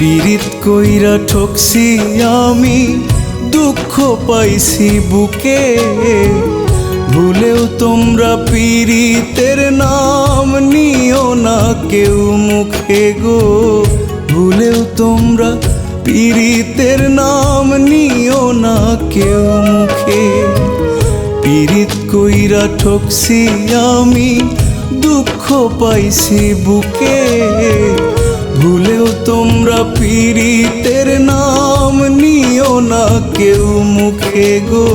পীড়িত কইরা ঠকছি আমি, দুঃখ পাইছি বুকে। ভুলেও তোমরা পীড়িতের নাম নিও না কেউ মুখে গো। ভুলেও তোমরা পীড়িতের নাম নিও না কেউ মুখে। পীড়িত কইরা ঠকছি আমি, দুঃখ পাইছি বুকে। ভুলেও তোমরা পীড়িতের নাম নিও না কেউ মুখে গো।